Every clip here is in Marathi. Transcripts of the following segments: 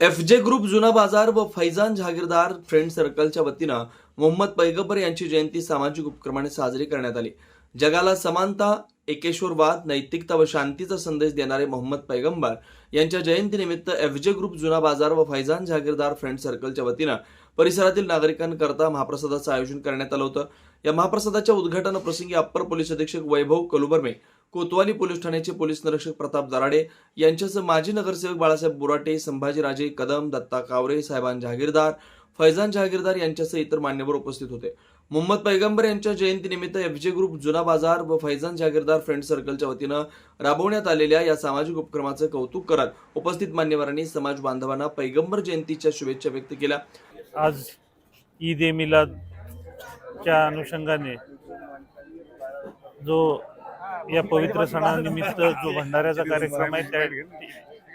एफ जे ग्रुप जुना बाजार व फैजान जहागीरदार फ्रेंड सर्कलच्या वतीनं मोहम्मद पैगंबर यांची जयंती सामाजिक उपक्रमाने साजरी करण्यात आली. जगाला समानता एकेश्वरवाद नैतिकता व शांतीचा संदेश देणारे मोहम्मद पैगंबर यांच्या जयंतीनिमित्त एफ जे ग्रुप जुना बाजार व फैजान जहागीरदार फ्रेंड सर्कलच्या वतीनं परिसरातील नागरिकांकरता महाप्रसादाचं आयोजन करण्यात आलं होतं. या महाप्रसादाच्या उद्घाटन प्रसंगी अप्पर पोलीस अधीक्षक वैभव कलुबर्मे कोतवाली पोलीस ठाण्याचे पोलीस निरीक्षक प्रताप दराडे यांच्यासह माजी नगरसेवक बाळासाहेब बुराटे संभाजीराजे कदम दत्ता कावरे साहेबान जहागीरदार फैजान जहागीरदार यांच्यासह इतर मान्यवर उपस्थित होते. मोहम्मद पैगंबर यांच्या जयंतीनिमित्त एफजे ग्रुप जुना बाजार व फैजान जहागीरदार फ्रेंड सर्कलच्या वतीनं राबवण्यात आलेल्या या सामाजिक उपक्रमाचं कौतुक करत उपस्थित मान्यवरांनी समाज बांधवांना पैगंबर जयंतीच्या शुभेच्छा व्यक्त केल्या. आज ईद ए मिलादच्या अनुषंगाने जो या पवित्र सणानिमित्त जो भंडाऱ्याचा कार्यक्रम आहे त्या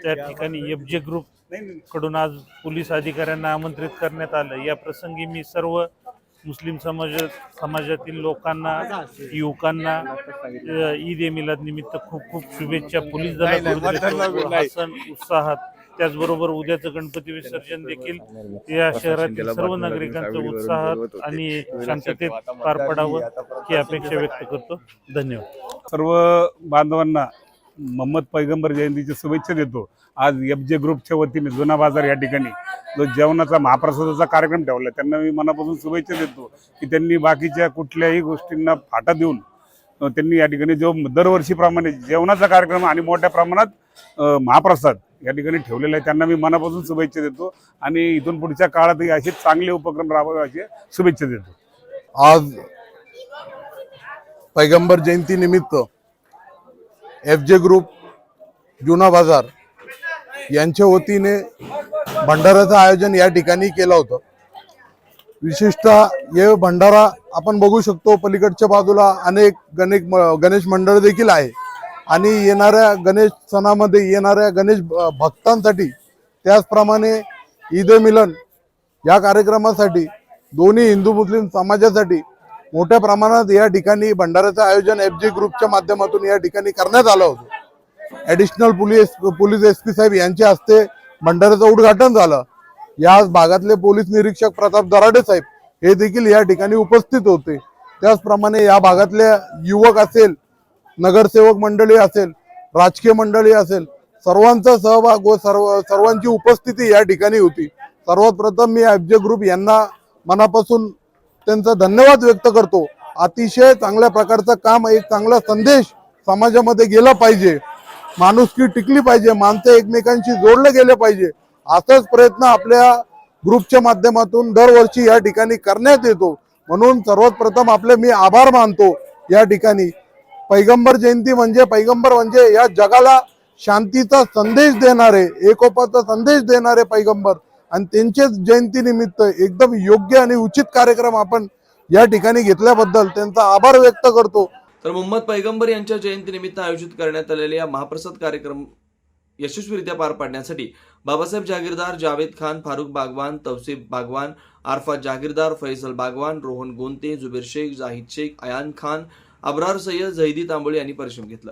त्या ठिकाणी एफ जे ग्रुपकडून आज पोलीस अधिकाऱ्यांना आमंत्रित करण्यात आलं. या प्रसंगी मी सर्व मुस्लिम समाज समाजातील लोकांना युवकांना ईद ए मिलाद निमित्त खूप खूप शुभेच्छा. पोलीस दलाकडून सण उत्साहात त्याचबरोबर उद्याचं गणपती विसर्जन देखील या शहरातील सर्व नागरिकांचं उत्साहात आणि शांततेत पार पडावं ही अपेक्षा व्यक्त करतो. धन्यवाद. सर्व बांधवांना मोहम्मद पैगंबर जयंतीच्या शुभेच्छा देतो. आज एफ जे ग्रुपच्या वतीने जुना बाजार या ठिकाणी जो जेवणाचा महाप्रसादाचा कार्यक्रम ठेवला त्यांना मी मनापासून शुभेच्छा देतो की त्यांनी बाकीच्या कुठल्याही गोष्टींना फाटा देऊन त्यांनी या ठिकाणी जो दरवर्षीप्रमाणे जेवणाचा कार्यक्रम आणि मोठ्या प्रमाणात महाप्रसाद या ठिकाणी ठेवलेला आहे त्यांना मी मनापासून शुभेच्छा देतो आणि इथून पुढच्या काळातही असे चांगले उपक्रम राबवावे असे शुभेच्छा देतो. आज पैगंबर जयंती निमित्त एफ जे ग्रुप जुना बाजार यांच्या वतीने भंडाऱ्याचं आयोजन या ठिकाणी केलं होतं. विशेषतः हे भंडारा आपण बघू शकतो पलीकडच्या बाजूला अनेक गणेश गणेश मंडळ देखील आहे. आणि येणाऱ्या गणेश सणामध्ये येणाऱ्या गणेश भ- भक्तांसाठी त्याचप्रमाणे ईद ए मिलन या कार्यक्रमासाठी दोन्ही हिंदू मुस्लिम समाजासाठी मोठ्या प्रमाणात या ठिकाणी भंडाऱ्याचं आयोजन एफ जी ग्रुपच्या माध्यमातून या ठिकाणी करण्यात आलं होतं. Additional police police S P साहेब यांच्या हस्ते भंडाऱ्याचं उद्घाटन झालं. या भागातले पोलीस निरीक्षक प्रताप दराडे साहेब हे देखील या ठिकाणी उपस्थित होते. त्याचप्रमाणे या भागातल्या युवक असेल नगरसेवक मंडळी असेल राजकीय मंडळी असेल सर्वांचा सहभाग व सर्व सर्वांची उपस्थिती या ठिकाणी होती. सर्वात प्रथम मी एफ जे ग्रुप यांना मनापासून त्यांचा धन्यवाद व्यक्त करतो. अतिशय चांगल्या प्रकारचं काम एक चांगला संदेश समाजामध्ये गेला पाहिजे. माणुसकी टिकली पाहिजे माणसं एकमेकांशी जोडले गेले पाहिजे. असाच प्रयत्न आपल्या ग्रुपच्या माध्यमातून दरवर्षी या ठिकाणी करण्यात येतो. म्हणून सर्वात प्रथम आपले मी आभार मानतो या ठिकाणी. पैगंबर जयंती म्हणजे पैगंबर म्हणजे या जगाला शांतीचा संदेश देणारे एकोपाचा संदेश देणारे पैगंबर. आणि त्यांच्याच जयंतीनिमित्त एकदम योग्य आणि उचित कार्यक्रम आपण या ठिकाणी घेतल्याबद्दल त्यांचा आभार व्यक्त करतो. तर मोहम्मद पैगंबर यांच्या जयंतीनिमित्त आयोजित करण्यात आलेल्या या महाप्रसाद कार्यक्रम यशस्वीरित्या पार पाडण्यासाठी बाबासाहेब जागीरदार जावेद खान फारुख बागवान तौसिफ बागवान आरफा जागीरदार फैसल बागवान रोहन गोंते जुबेर शेख जाहिद शेख अयान खान अब्रार सय्यद झैदी तांबोळी यांनी परिश्रम घेतला.